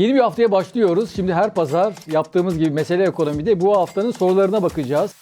Yeni bir haftaya başlıyoruz. Şimdi her pazar yaptığımız gibi mesele ekonomide bu haftanın sorularına bakacağız.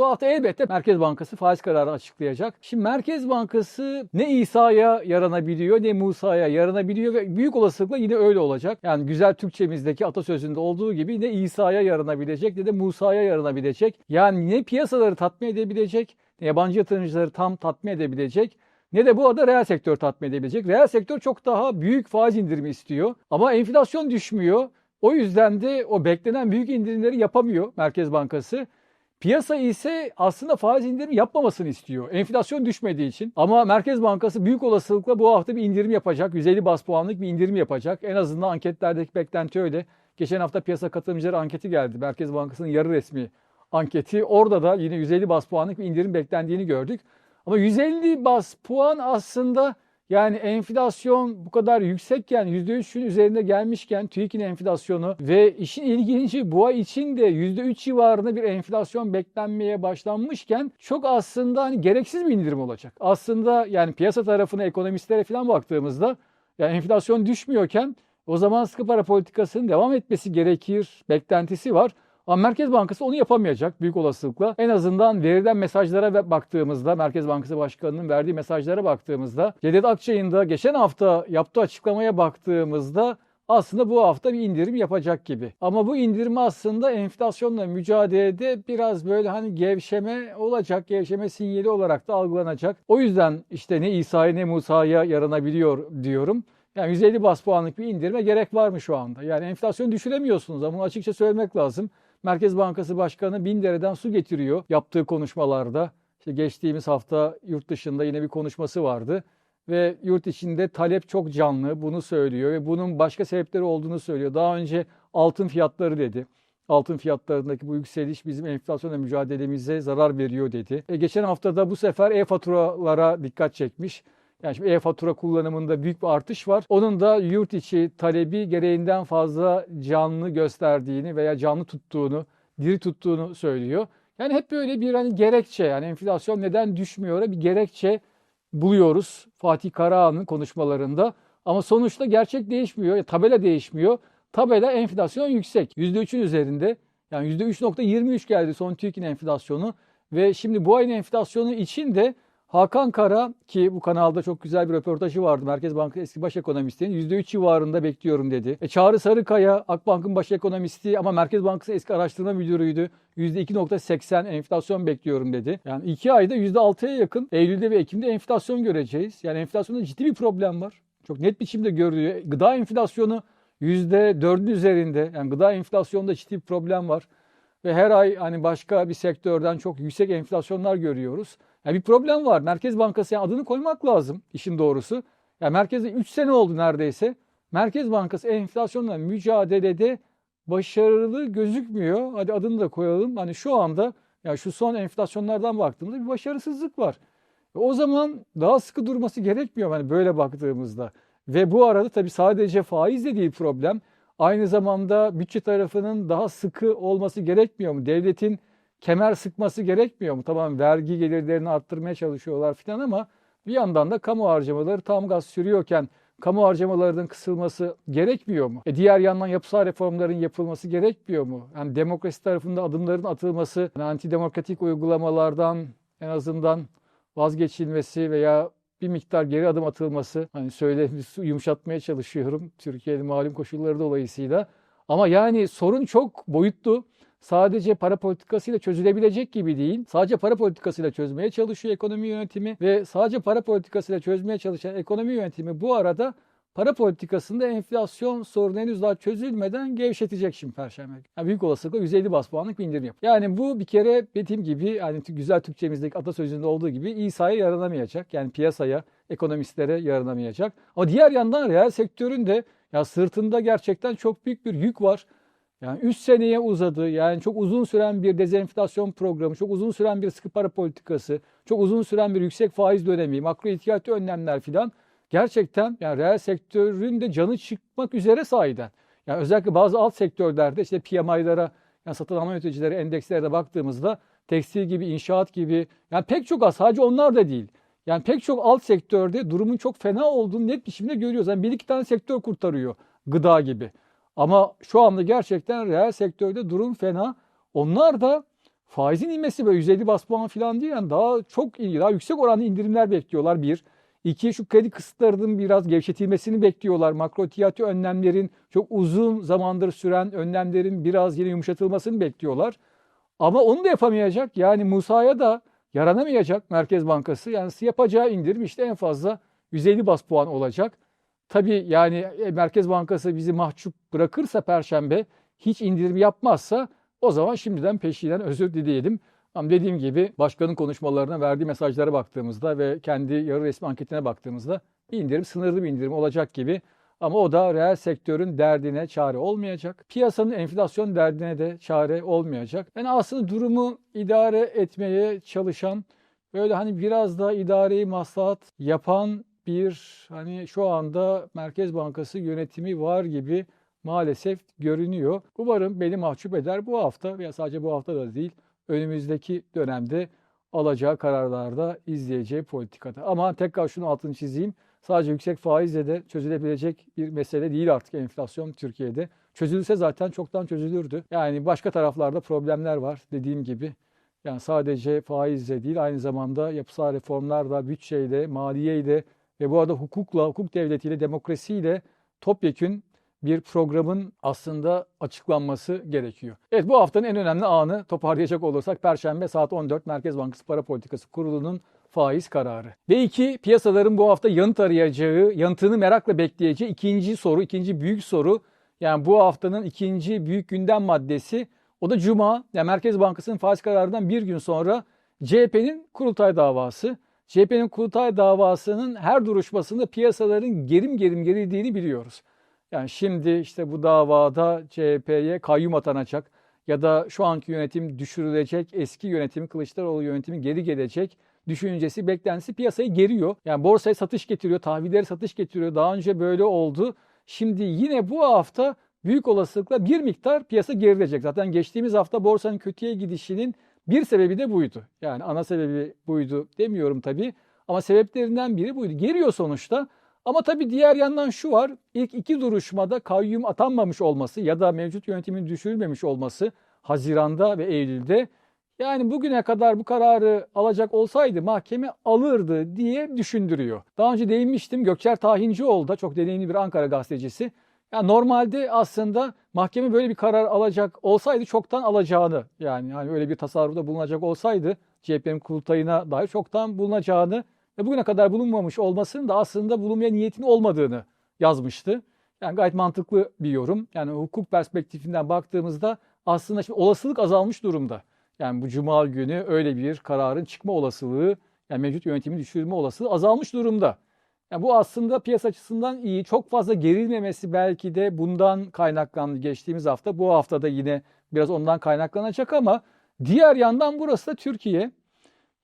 Bu hafta elbette Merkez Bankası faiz kararı açıklayacak. Şimdi Merkez Bankası ne İsa'ya yaranabiliyor ne Musa'ya yaranabiliyor ve büyük olasılıkla yine öyle olacak. Yani güzel Türkçemizdeki atasözünde olduğu gibi ne İsa'ya yaranabilecek ne de Musa'ya yaranabilecek. Yani ne piyasaları tatmin edebilecek ne yabancı yatırımcıları tam tatmin edebilecek ne de bu arada reel sektör tatmin edebilecek. Reel sektör çok daha büyük faiz indirimi istiyor ama enflasyon düşmüyor. O yüzden de o beklenen büyük indirimleri yapamıyor Merkez Bankası. Piyasa ise aslında faiz indirimi yapmamasını istiyor. Enflasyon düşmediği için. Ama Merkez Bankası büyük olasılıkla bu hafta bir indirim yapacak. 150 bas puanlık bir indirim yapacak. En azından anketlerdeki beklenti öyle. Geçen hafta piyasa katılımcıları anketi geldi. Merkez Bankası'nın yarı resmi anketi. Orada da yine 150 bas puanlık bir indirim beklendiğini gördük. Ama 150 bas puan aslında yani enflasyon bu kadar yüksekken %3'ün üzerinde gelmişken TÜİK'in enflasyonu ve işin ilginci bu ay için de %3 civarında bir enflasyon beklenmeye başlanmışken çok aslında hani gereksiz bir indirim olacak. Aslında yani piyasa tarafına ekonomistlere falan baktığımızda yani enflasyon düşmüyorken o zaman sıkı para politikasının devam etmesi gerekir beklentisi var. Ama Merkez Bankası onu yapamayacak büyük olasılıkla. En azından verilen mesajlara baktığımızda, Merkez Bankası Başkanı'nın verdiği mesajlara baktığımızda, Cevdet Akçay'ın da geçen hafta yaptığı açıklamaya baktığımızda aslında bu hafta bir indirim yapacak gibi. Ama bu indirim aslında enflasyonla mücadelede biraz böyle hani gevşeme olacak, gevşeme sinyali olarak da algılanacak. O yüzden işte ne İsa'ya ne Musa'ya yaranabiliyor diyorum. Yani 150 bas puanlık bir indirime gerek var mı şu anda? Yani enflasyonu düşüremiyorsunuz ama bunu açıkça söylemek lazım. Merkez Bankası Başkanı bin dereden su getiriyor yaptığı konuşmalarda. İşte geçtiğimiz hafta yurt dışında yine bir konuşması vardı ve yurt içinde talep çok canlı bunu söylüyor ve bunun başka sebepleri olduğunu söylüyor. Daha önce altın fiyatları dedi. Altın fiyatlarındaki bu yükseliş bizim enflasyonla mücadelemize zarar veriyor dedi. E geçen hafta da bu sefer e-faturalara dikkat çekmiş. Yani şimdi e-fatura kullanımında büyük bir artış var. Onun da yurt içi talebi gereğinden fazla canlı gösterdiğini veya canlı tuttuğunu, diri tuttuğunu söylüyor. Yani hep böyle bir hani gerekçe yani enflasyon neden düşmüyor bir gerekçe buluyoruz Fatih Karahan'ın konuşmalarında. Ama sonuçta gerçek değişmiyor, tabela değişmiyor. Tabela enflasyon yüksek. %3'ün üzerinde. Yani %3.23 geldi son TÜİK'in enflasyonu. Ve şimdi bu ayın enflasyonu için de Hakan Kara ki bu kanalda çok güzel bir röportajı vardı. Merkez Bankası eski baş ekonomistinin %3 civarında bekliyorum dedi. E, Çağrı Sarıkaya Akbank'ın baş ekonomisti ama Merkez Bankası eski araştırma müdürüydü. %2.80 enflasyon bekliyorum dedi. Yani 2 ayda %6'ya yakın Eylül'de ve Ekim'de enflasyon göreceğiz. Yani enflasyonda ciddi bir problem var. Çok net biçimde görülüyor. Gıda enflasyonu %4'ün üzerinde. Yani gıda enflasyonda ciddi bir problem var. Ve her ay hani başka bir sektörden çok yüksek enflasyonlar görüyoruz. Yani bir problem var. Merkez Bankası yani adını koymak lazım işin doğrusu. Yani merkezde 3 sene oldu neredeyse. Merkez Bankası enflasyonla mücadelede başarılı gözükmüyor. Hadi adını da koyalım. Hani şu anda yani şu son enflasyonlardan baktığımızda bir başarısızlık var. O zaman daha sıkı durması gerekmiyor hani böyle baktığımızda. Ve bu arada tabii sadece faiz de değil problem. Aynı zamanda bütçe tarafının daha sıkı olması gerekmiyor mu? Devletin kemer sıkması gerekmiyor mu? Tamam vergi gelirlerini arttırmaya çalışıyorlar falan ama bir yandan da kamu harcamaları tam gaz sürüyorken kamu harcamalarının kısılması gerekmiyor mu? E diğer yandan yapısal reformların yapılması gerekmiyor mu? Yani demokrasi tarafında adımların atılması, yani antidemokratik uygulamalardan en azından vazgeçilmesi veya bir miktar geri adım atılması. Hani söylemi yumuşatmaya çalışıyorum Türkiye'nin malum koşulları dolayısıyla. Ama yani sorun çok boyutlu. Sadece para politikasıyla çözülebilecek gibi değil. Sadece para politikasıyla çözmeye çalışıyor ekonomi yönetimi ve sadece para politikasıyla çözmeye çalışan ekonomi yönetimi bu arada para politikasında enflasyon sorunu henüz daha çözülmeden gevşetecek şimdi Perşembe. Yani büyük olasılıkla 150 bas puanlık bir indirim yapıyor. Yani bu bir kere dediğim gibi hani güzel Türkçemizdeki atasözünde olduğu gibi İsa'ya yaranamayacak. Yani piyasaya, ekonomistlere yaranamayacak. Ama diğer yandan reel sektörün de ya sırtında gerçekten çok büyük bir yük var. Yani 3 seneye uzadı. Yani çok uzun süren bir dezenflasyon programı, çok uzun süren bir sıkı para politikası, çok uzun süren bir yüksek faiz dönemi, makro ihtiyati önlemler filan gerçekten yani reel sektörün de canı çıkmak üzere sahiden. Yani özellikle bazı alt sektörlerde işte PMI'lara yani satın alma yöneticileri endekslere de baktığımızda tekstil gibi, inşaat gibi yani pek çok az sadece onlar da değil. Yani pek çok alt sektörde durumun çok fena olduğunu net biçimde görüyoruz. Yani bir iki tane sektör kurtarıyor gıda gibi. Ama şu anda gerçekten reel sektörde durum fena. Onlar da faizin inmesi böyle 150 bas puan falan değil yani daha çok daha yüksek oranda indirimler bekliyorlar bir. İki şu kredi kısıtlarının biraz gevşetilmesini bekliyorlar. Makro tiyatro önlemlerin çok uzun zamandır süren önlemlerin biraz yine yumuşatılmasını bekliyorlar. Ama onu da yapamayacak. Yani Musa'ya da yaranamayacak Merkez Bankası. Yani yapacağı indirim işte en fazla 150 bas puan olacak. Tabii yani e, Merkez Bankası bizi mahcup bırakırsa Perşembe hiç indirim yapmazsa o zaman şimdiden peşinden özür dileyelim. Ama dediğim gibi başkanın konuşmalarına verdiği mesajlara baktığımızda ve kendi yarı resmi anketine baktığımızda bir indirim sınırlı bir indirim olacak gibi. Ama o da reel sektörün derdine çare olmayacak. Piyasanın enflasyon derdine de çare olmayacak. Yani aslında durumu idare etmeye çalışan böyle hani biraz da idareyi maslahat yapan bir hani şu anda Merkez Bankası yönetimi var gibi maalesef görünüyor. Umarım beni mahcup eder bu hafta veya sadece bu hafta da değil önümüzdeki dönemde alacağı kararlarda izleyeceği politikada. Ama tekrar şunu altını çizeyim. Sadece yüksek faizle de çözülebilecek bir mesele değil artık enflasyon Türkiye'de. Çözülse zaten çoktan çözülürdü. Yani başka taraflarda problemler var dediğim gibi. Yani sadece faizle değil aynı zamanda yapısal reformlarla, bütçeyle, maliyeyle ve bu arada hukukla, hukuk devletiyle, demokrasiyle topyekün bir programın aslında açıklanması gerekiyor. Evet bu haftanın en önemli anı toparlayacak olursak Perşembe saat 14 Merkez Bankası Para Politikası Kurulu'nun faiz kararı. Ve iki piyasaların bu hafta yanıt arayacağı, yanıtını merakla bekleyeceği ikinci soru, ikinci büyük soru. Yani bu haftanın ikinci büyük gündem maddesi o da Cuma. Yani Merkez Bankası'nın faiz kararından bir gün sonra CHP'nin kurultay davası. CHP'nin kurultay davasının her duruşmasında piyasaların gerim gerim gerildiğini biliyoruz. Yani şimdi işte bu davada CHP'ye kayyum atanacak ya da şu anki yönetim düşürülecek, eski yönetim Kılıçdaroğlu yönetimi geri gelecek düşüncesi, beklentisi piyasayı geriyor. Yani borsaya satış getiriyor, tahvilleri satış getiriyor. Daha önce böyle oldu. Şimdi yine bu hafta büyük olasılıkla bir miktar piyasa gerilecek. Zaten geçtiğimiz hafta borsanın kötüye gidişinin bir sebebi de buydu. Yani ana sebebi buydu demiyorum tabii. Ama sebeplerinden biri buydu. Geriyor sonuçta. Ama tabii diğer yandan şu var. İlk iki duruşmada kayyum atanmamış olması ya da mevcut yönetimin düşürülmemiş olması Haziran'da ve Eylül'de yani bugüne kadar bu kararı alacak olsaydı mahkeme alırdı diye düşündürüyor. Daha önce değinmiştim Gökçer Tahincioğlu da çok deneyimli bir Ankara gazetecisi. Yani normalde aslında mahkeme böyle bir karar alacak olsaydı çoktan alacağını yani yani öyle bir tasarrufta bulunacak olsaydı CHP'nin kurultayına dair çoktan bulunacağını ve bugüne kadar bulunmamış olmasının da aslında bulunmaya niyetin olmadığını yazmıştı. Yani gayet mantıklı bir yorum. Yani hukuk perspektifinden baktığımızda aslında şimdi olasılık azalmış durumda. Yani bu cuma günü öyle bir kararın çıkma olasılığı, yani mevcut yönetimi düşürme olasılığı azalmış durumda. Yani bu aslında piyasa açısından iyi. Çok fazla gerilmemesi belki de bundan kaynaklandı geçtiğimiz hafta. Bu hafta da yine biraz ondan kaynaklanacak ama diğer yandan burası da Türkiye.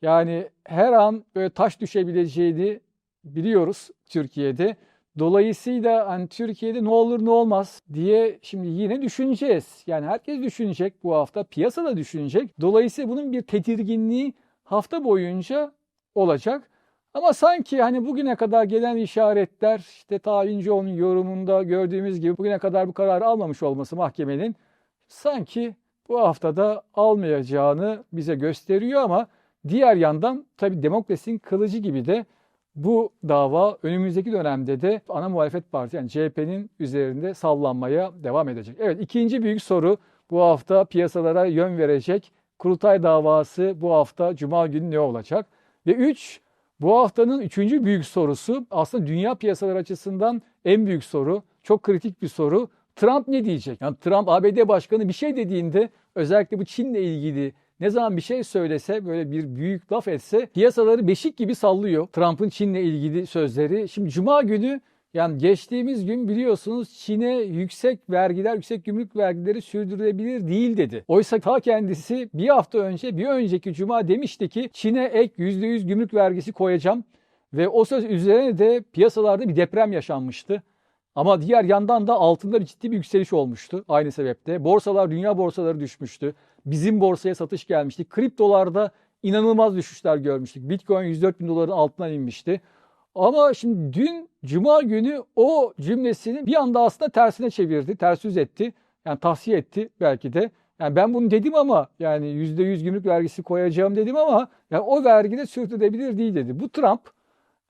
Yani her an böyle taş düşebileceğini biliyoruz Türkiye'de. Dolayısıyla hani Türkiye'de ne olur ne olmaz diye şimdi yine düşüneceğiz. Yani herkes düşünecek bu hafta, piyasa da düşünecek. Dolayısıyla bunun bir tedirginliği hafta boyunca olacak. Ama sanki hani bugüne kadar gelen işaretler işte Tayincioğlu'nun yorumunda gördüğümüz gibi bugüne kadar bu kararı almamış olması mahkemenin sanki bu haftada almayacağını bize gösteriyor ama diğer yandan tabii demokrasinin kılıcı gibi de bu dava önümüzdeki dönemde de ana muhalefet parti yani CHP'nin üzerinde sallanmaya devam edecek. Evet ikinci büyük soru bu hafta piyasalara yön verecek kurultay davası bu hafta cuma günü ne olacak? Ve üç bu haftanın üçüncü büyük sorusu aslında dünya piyasaları açısından en büyük soru. Çok kritik bir soru. Trump ne diyecek? Yani Trump ABD başkanı bir şey dediğinde özellikle bu Çin'le ilgili ne zaman bir şey söylese böyle bir büyük laf etse piyasaları beşik gibi sallıyor. Trump'ın Çin'le ilgili sözleri. Şimdi cuma günü yani geçtiğimiz gün biliyorsunuz Çin'e yüksek vergiler, yüksek gümrük vergileri sürdürülebilir değil dedi. Oysa ta kendisi bir hafta önce, bir önceki cuma demişti ki Çin'e ek %100 gümrük vergisi koyacağım. Ve o söz üzerine de piyasalarda bir deprem yaşanmıştı. Ama diğer yandan da altında bir ciddi bir yükseliş olmuştu aynı sebeple. Borsalar, dünya borsaları düşmüştü. Bizim borsaya satış gelmişti. Kriptolarda inanılmaz düşüşler görmüştük. Bitcoin 104 bin doların altına inmişti. Ama şimdi dün Cuma günü o cümlesini bir anda aslında tersine çevirdi, ters yüz etti. Yani tahsiye etti belki de. Yani ben bunu dedim ama yani %100 gümrük vergisi koyacağım dedim ama yani o vergi de sürdürülebilir değil dedi. Bu Trump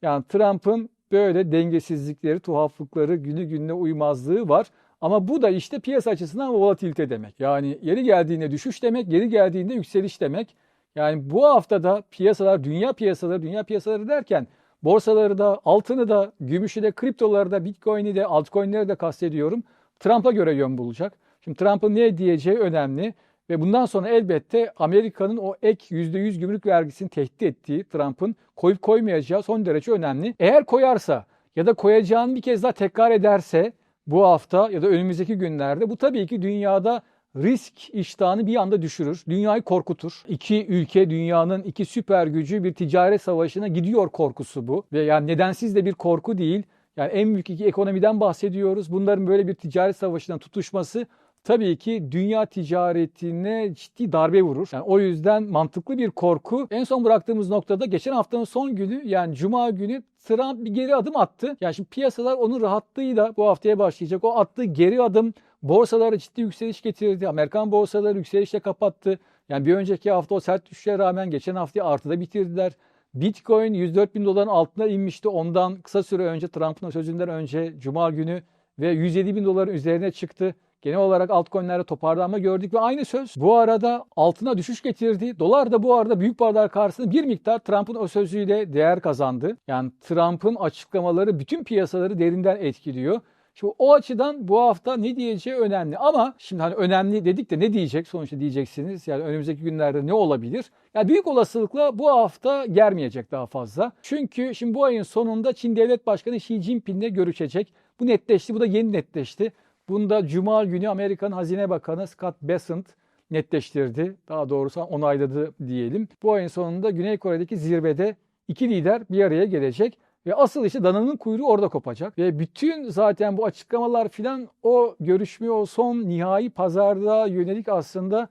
yani Trump'ın böyle dengesizlikleri, tuhaflıkları, günü gününe uymazlığı var. Ama bu da işte piyasa açısından volatilite demek. Yani yeri geldiğinde düşüş demek, geri geldiğinde yükseliş demek. Yani bu haftada piyasalar, dünya piyasaları, dünya piyasaları derken borsaları da, altını da, gümüşü de, kriptoları da, bitcoin'i de, altcoin'leri de kastediyorum. Trump'a göre yön bulacak. Şimdi Trump'ın ne diyeceği önemli. Ve bundan sonra elbette Amerika'nın o ek %100 gümrük vergisini tehdit ettiği Trump'ın koyup koymayacağı son derece önemli. Eğer koyarsa ya da koyacağını bir kez daha tekrar ederse bu hafta ya da önümüzdeki günlerde bu tabii ki dünyada risk iştahını bir anda düşürür. Dünyayı korkutur. İki ülke dünyanın iki süper gücü bir ticaret savaşına gidiyor korkusu bu. Ve yani nedensiz de bir korku değil. Yani en büyük iki ekonomiden bahsediyoruz. Bunların böyle bir ticaret savaşına tutuşması tabii ki dünya ticaretine ciddi darbe vurur. Yani o yüzden mantıklı bir korku. En son bıraktığımız noktada geçen haftanın son günü yani cuma günü Trump bir geri adım attı. Yani şimdi piyasalar onun rahatlığıyla bu haftaya başlayacak. O attığı geri adım borsalara ciddi yükseliş getirdi. Amerikan borsaları yükselişle kapattı. Yani bir önceki hafta o sert düşüşe rağmen geçen haftayı artıda bitirdiler. Bitcoin 104 bin doların altına inmişti. Ondan kısa süre önce Trump'ın sözünden önce Cuma günü ve 107 bin doların üzerine çıktı. Genel olarak altcoin'lerde toparlanma gördük ve aynı söz bu arada altına düşüş getirdi. Dolar da bu arada büyük paralar karşısında bir miktar Trump'ın o sözüyle değer kazandı. Yani Trump'ın açıklamaları bütün piyasaları derinden etkiliyor. Şimdi o açıdan bu hafta ne diyeceği önemli. Ama şimdi hani önemli dedik de ne diyecek sonuçta diyeceksiniz. Yani önümüzdeki günlerde ne olabilir? Yani büyük olasılıkla bu hafta germeyecek daha fazla. Çünkü şimdi bu ayın sonunda Çin Devlet Başkanı Xi Jinping'le görüşecek. Bu netleşti. Bu da yeni netleşti. Bunda Cuma günü Amerikan Hazine Bakanı Scott Bessent netleştirdi. Daha doğrusu onayladı diyelim. Bu ayın sonunda Güney Kore'deki zirvede iki lider bir araya gelecek. Ve asıl işte dananın kuyruğu orada kopacak. Ve bütün zaten bu açıklamalar filan o görüşme, o son nihai pazarda yönelik aslında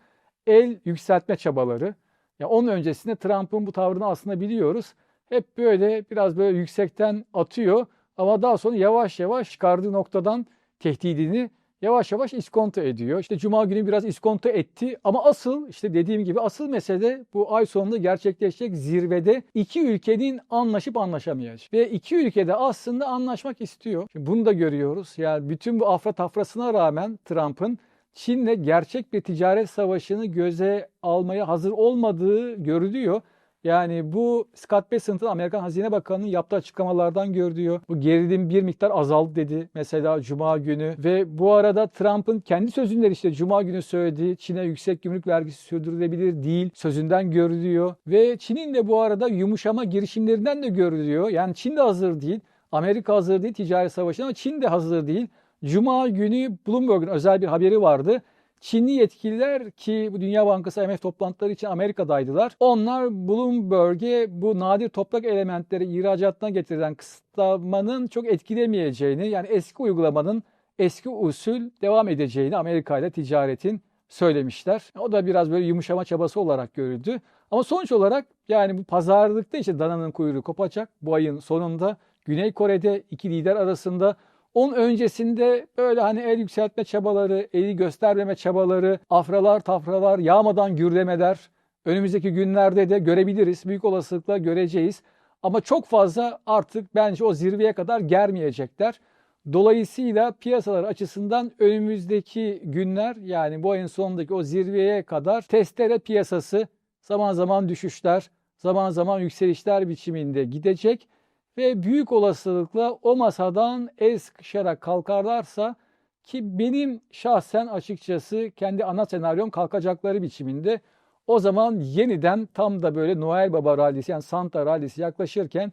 el yükseltme çabaları. Ya onun öncesinde Trump'ın bu tavrını aslında biliyoruz. Hep böyle biraz böyle yüksekten atıyor ama daha sonra yavaş yavaş çıkardığı noktadan tehdidini yavaş yavaş iskonto ediyor. İşte cuma günü biraz iskonto etti ama asıl işte dediğim gibi asıl mesele bu ay sonunda gerçekleşecek zirvede iki ülkenin anlaşıp anlaşamayacağı. Ve iki ülkede aslında anlaşmak istiyor. Şimdi bunu da görüyoruz. Yani bütün bu afra tafrasına rağmen Trump'ın Çin'le gerçek bir ticaret savaşını göze almaya hazır olmadığı görülüyor. Yani bu Scott Bessent'ın Amerikan Hazine Bakanı'nın yaptığı açıklamalardan gördüğü bu gerilim bir miktar azaldı dedi mesela Cuma günü ve bu arada Trump'ın kendi sözünden işte Cuma günü söylediği Çin'e yüksek gümrük vergisi sürdürülebilir değil sözünden görülüyor ve Çin'in de bu arada yumuşama girişimlerinden de görülüyor. Yani Çin de hazır değil. Amerika hazır değil ticaret savaşına ama Çin de hazır değil. Cuma günü Bloomberg'un özel bir haberi vardı. Çinli yetkililer ki bu Dünya Bankası IMF toplantıları için Amerika'daydılar. Onlar Bloomberg'e bu nadir toprak elementleri ihracatına getirilen kısıtlamanın çok etkilemeyeceğini yani eski uygulamanın eski usul devam edeceğini Amerika ile ticaretin söylemişler. O da biraz böyle yumuşama çabası olarak görüldü. Ama sonuç olarak yani bu pazarlıkta işte dananın kuyruğu kopacak bu ayın sonunda. Güney Kore'de iki lider arasında onun öncesinde böyle hani el yükseltme çabaları, eli göstermeme çabaları, afralar, tafralar, yağmadan gürlemeler önümüzdeki günlerde de görebiliriz. Büyük olasılıkla göreceğiz. Ama çok fazla artık bence o zirveye kadar germeyecekler. Dolayısıyla piyasalar açısından önümüzdeki günler yani bu ayın sonundaki o zirveye kadar testere piyasası zaman zaman düşüşler, zaman zaman yükselişler biçiminde gidecek ve büyük olasılıkla o masadan el sıkışarak kalkarlarsa ki benim şahsen açıkçası kendi ana senaryom kalkacakları biçiminde o zaman yeniden tam da böyle Noel Baba rallisi yani Santa rallisi yaklaşırken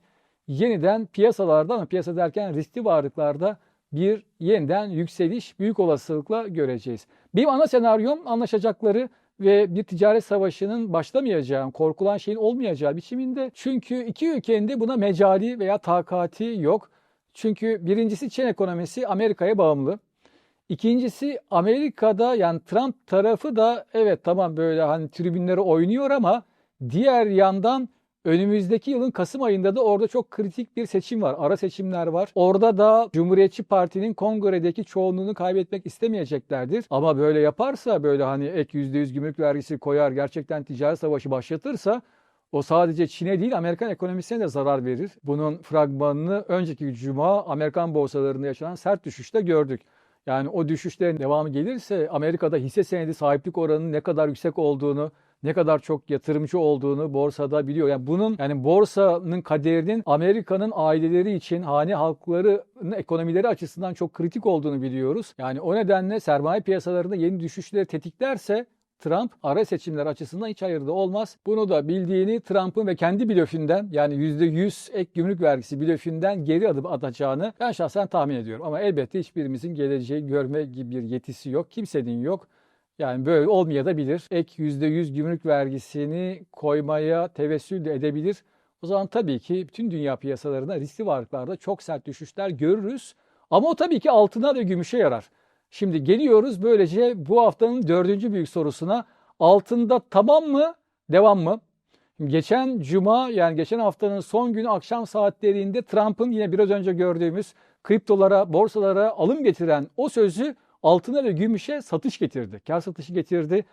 yeniden piyasalarda ama piyasa derken riskli varlıklarda bir yeniden yükseliş büyük olasılıkla göreceğiz. Benim ana senaryom anlaşacakları ve bir ticaret savaşının başlamayacağı, korkulan şeyin olmayacağı biçiminde. Çünkü iki ülkenin de buna mecali veya takati yok. Çünkü birincisi Çin ekonomisi Amerika'ya bağımlı. İkincisi Amerika'da yani Trump tarafı da evet tamam böyle hani tribünleri oynuyor ama diğer yandan önümüzdeki yılın Kasım ayında da orada çok kritik bir seçim var. Ara seçimler var. Orada da Cumhuriyetçi Parti'nin kongredeki çoğunluğunu kaybetmek istemeyeceklerdir. Ama böyle yaparsa böyle hani ek %100 gümrük vergisi koyar gerçekten ticaret savaşı başlatırsa o sadece Çin'e değil Amerikan ekonomisine de zarar verir. Bunun fragmanını önceki cuma Amerikan borsalarında yaşanan sert düşüşte gördük. Yani o düşüşlerin devamı gelirse Amerika'da hisse senedi sahiplik oranının ne kadar yüksek olduğunu, ne kadar çok yatırımcı olduğunu borsada biliyor. Yani bunun yani borsanın kaderinin Amerika'nın aileleri için hane halklarının ekonomileri açısından çok kritik olduğunu biliyoruz. Yani o nedenle sermaye piyasalarında yeni düşüşleri tetiklerse Trump ara seçimler açısından hiç hayırlı olmaz. Bunu da bildiğini Trump'ın ve kendi blöfünden yani %100 ek gümrük vergisi blöfünden geri adım atacağını ben şahsen tahmin ediyorum. Ama elbette hiçbirimizin geleceği görme gibi bir yetisi yok. Kimsenin yok. Yani böyle olmaya da bilir. Ek %100 gümrük vergisini koymaya tevessül de edebilir. O zaman tabii ki bütün dünya piyasalarında riskli varlıklarda çok sert düşüşler görürüz. Ama o tabii ki altına ve gümüşe yarar. Şimdi geliyoruz böylece bu haftanın dördüncü büyük sorusuna. Altında tamam mı, devam mı? Geçen cuma yani geçen haftanın son günü akşam saatlerinde Trump'ın yine biraz önce gördüğümüz kriptolara, borsalara alım getiren o sözü altına ve gümüşe satış getirdi. Kar satışı getirdi.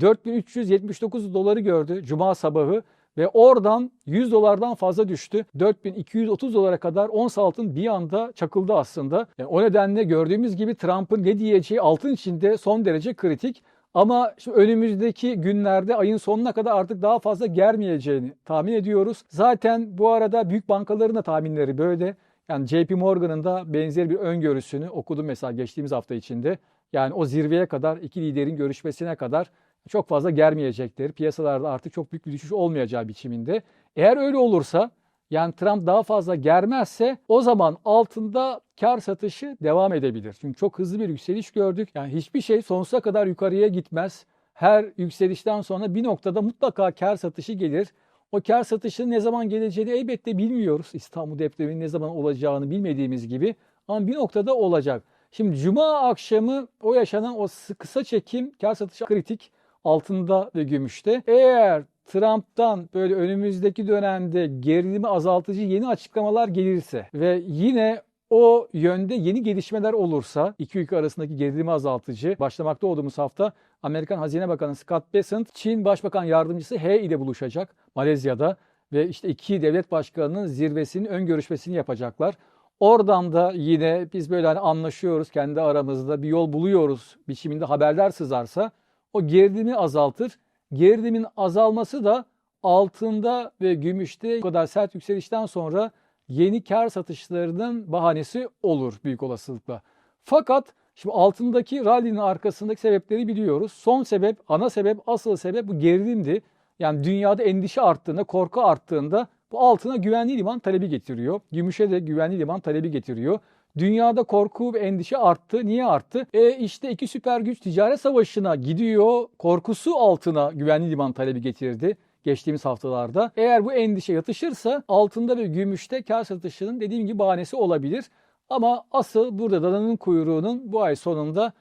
4379 doları gördü cuma sabahı ve oradan 100 dolardan fazla düştü. 4230 dolara kadar ons altın bir anda çakıldı aslında. Yani o nedenle gördüğümüz gibi Trump'ın ne diyeceği altın içinde son derece kritik. Ama şu önümüzdeki günlerde ayın sonuna kadar artık daha fazla germeyeceğini tahmin ediyoruz. Zaten bu arada büyük bankaların da tahminleri böyle. Yani JP Morgan'ın da benzer bir öngörüsünü okudum mesela geçtiğimiz hafta içinde. Yani o zirveye kadar iki liderin görüşmesine kadar çok fazla germeyecektir. Piyasalarda artık çok büyük bir düşüş olmayacağı biçiminde. Eğer öyle olursa yani Trump daha fazla germezse o zaman altında kar satışı devam edebilir. Çünkü çok hızlı bir yükseliş gördük. Yani hiçbir şey sonsuza kadar yukarıya gitmez. Her yükselişten sonra bir noktada mutlaka kar satışı gelir. O kar satışının ne zaman geleceğini elbette bilmiyoruz. İstanbul depreminin ne zaman olacağını bilmediğimiz gibi. Ama bir noktada olacak. Şimdi cuma akşamı o yaşanan o kısa çekim kar satışı kritik altında ve gümüşte. Eğer Trump'tan böyle önümüzdeki dönemde gerilimi azaltıcı yeni açıklamalar gelirse ve yine o yönde yeni gelişmeler olursa iki ülke arasındaki gerilimi azaltıcı başlamakta olduğumuz hafta Amerikan Hazine Bakanı Scott Bessent Çin Başbakan Yardımcısı He ile buluşacak Malezya'da ve işte iki devlet başkanının zirvesinin ön görüşmesini yapacaklar. Oradan da yine biz böyle hani anlaşıyoruz kendi aramızda bir yol buluyoruz biçiminde haberler sızarsa o gerilimi azaltır. Gerilimin azalması da altında ve gümüşte bu kadar sert yükselişten sonra yeni kar satışlarının bahanesi olur büyük olasılıkla. Fakat şimdi altındaki rally'nin arkasındaki sebepleri biliyoruz. Son sebep, ana sebep, asıl sebep bu gerilimdi. Yani dünyada endişe arttığında, korku arttığında bu altına güvenli liman talebi getiriyor. Gümüşe de güvenli liman talebi getiriyor. Dünyada korku ve endişe arttı. Niye arttı? E işte iki süper güç ticaret savaşına gidiyor. Korkusu altına güvenli liman talebi getirdi geçtiğimiz haftalarda. Eğer bu endişe yatışırsa altında ve gümüşte kar satışının dediğim gibi bahanesi olabilir. Ama asıl burada dananın kuyruğunun bu ay sonunda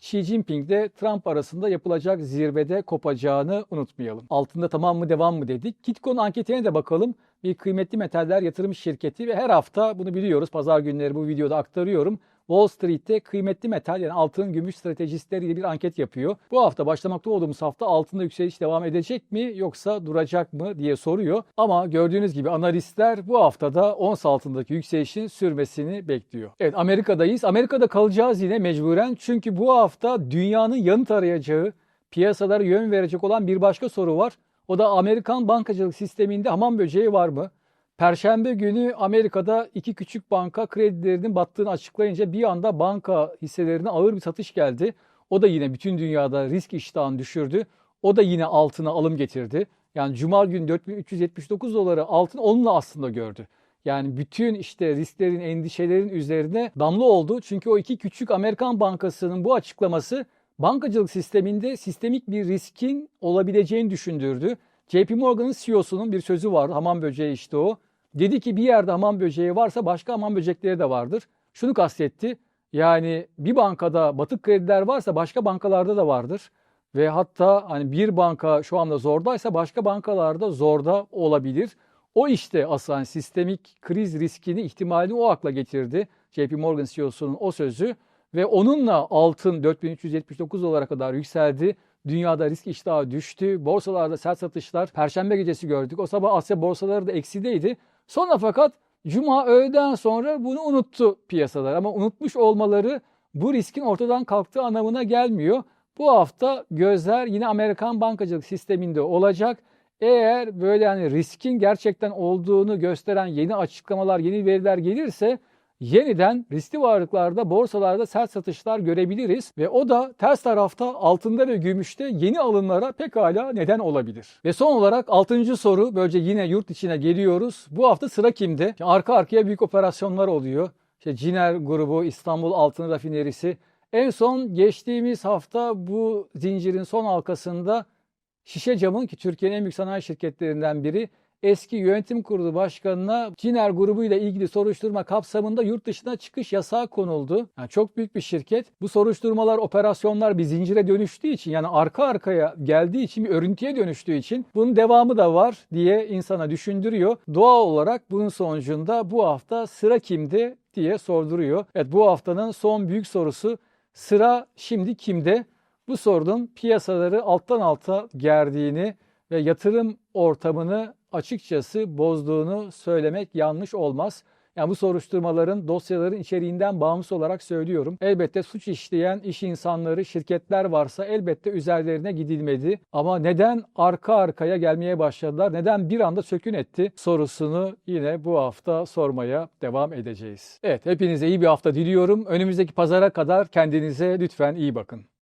Xi Jinping ile Trump arasında yapılacak zirvede kopacağını unutmayalım. Altında tamam mı devam mı dedik. Kitcon anketine de bakalım. Bir kıymetli metaller yatırım şirketi ve her hafta bunu biliyoruz. Pazar günleri bu videoda aktarıyorum. Wall Street'te kıymetli metal yani altın gümüş stratejistleriyle bir anket yapıyor. Bu hafta başlamakta olduğumuz hafta altında yükseliş devam edecek mi yoksa duracak mı diye soruyor. Ama gördüğünüz gibi analistler bu haftada ons altındaki yükselişin sürmesini bekliyor. Evet Amerika'dayız. Amerika'da kalacağız yine mecburen çünkü bu hafta dünyanın yanıt arayacağı, piyasalara yön verecek olan bir başka soru var. O da Amerikan bankacılık sisteminde hamam böceği var mı? Perşembe günü Amerika'da iki küçük banka kredilerinin battığını açıklayınca bir anda banka hisselerine ağır bir satış geldi. O da yine bütün dünyada risk iştahını düşürdü. O da yine altına alım getirdi. Yani cuma günü 4379 doları altın onunla aslında gördü. Yani bütün işte risklerin, endişelerin üzerine damla oldu. Çünkü o iki küçük Amerikan bankasının bu açıklaması bankacılık sisteminde sistemik bir riskin olabileceğini düşündürdü. JP Morgan'ın CEO'sunun bir sözü var. Hamam böceği işte o. Dedi ki bir yerde hamam böceği varsa başka hamam böcekleri de vardır. Şunu kastetti. Yani bir bankada batık krediler varsa başka bankalarda da vardır. Ve hatta hani bir banka şu anda zordaysa başka bankalarda zorda olabilir. O işte aslında sistemik kriz riskini ihtimalini o akla getirdi. JP Morgan CEO'sunun o sözü ve onunla altın 4379 dolara kadar yükseldi. Dünyada risk iştahı düştü. Borsalarda sert satışlar. Perşembe gecesi gördük. O sabah Asya borsaları da eksideydi. Sonra fakat Cuma öğleden sonra bunu unuttu piyasalar. Ama unutmuş olmaları bu riskin ortadan kalktığı anlamına gelmiyor. Bu hafta gözler yine Amerikan bankacılık sisteminde olacak. Eğer böyle yani riskin gerçekten olduğunu gösteren yeni açıklamalar, yeni veriler gelirse yeniden riskli varlıklarda, borsalarda sert satışlar görebiliriz ve o da ters tarafta altında ve gümüşte yeni alımlara pekala neden olabilir. Ve son olarak 6. soru böylece yine yurt içine geliyoruz. Bu hafta sıra kimde? Şimdi arka arkaya büyük operasyonlar oluyor. İşte Ciner grubu, İstanbul Altın Rafinerisi. En son geçtiğimiz hafta bu zincirin son halkasında Şişe Cam'ın ki Türkiye'nin en büyük sanayi şirketlerinden biri eski yönetim kurulu başkanına Ciner grubuyla ilgili soruşturma kapsamında yurt dışına çıkış yasağı konuldu. Yani çok büyük bir şirket. Bu soruşturmalar, operasyonlar bir zincire dönüştüğü için yani arka arkaya geldiği için bir örüntüye dönüştüğü için bunun devamı da var diye insana düşündürüyor. Doğal olarak bunun sonucunda bu hafta sıra kimde diye sorduruyor. Evet bu haftanın son büyük sorusu sıra şimdi kimde? Bu sorunun piyasaları alttan alta gerdiğini ve yatırım ortamını açıkçası bozduğunu söylemek yanlış olmaz. Yani bu soruşturmaların, dosyaların içeriğinden bağımsız olarak söylüyorum. Elbette suç işleyen iş insanları, şirketler varsa elbette üzerlerine gidilmedi. Ama neden arka arkaya gelmeye başladılar? Neden bir anda sökün etti? Sorusunu yine bu hafta sormaya devam edeceğiz. Evet, hepinize iyi bir hafta diliyorum. Önümüzdeki pazara kadar kendinize lütfen iyi bakın.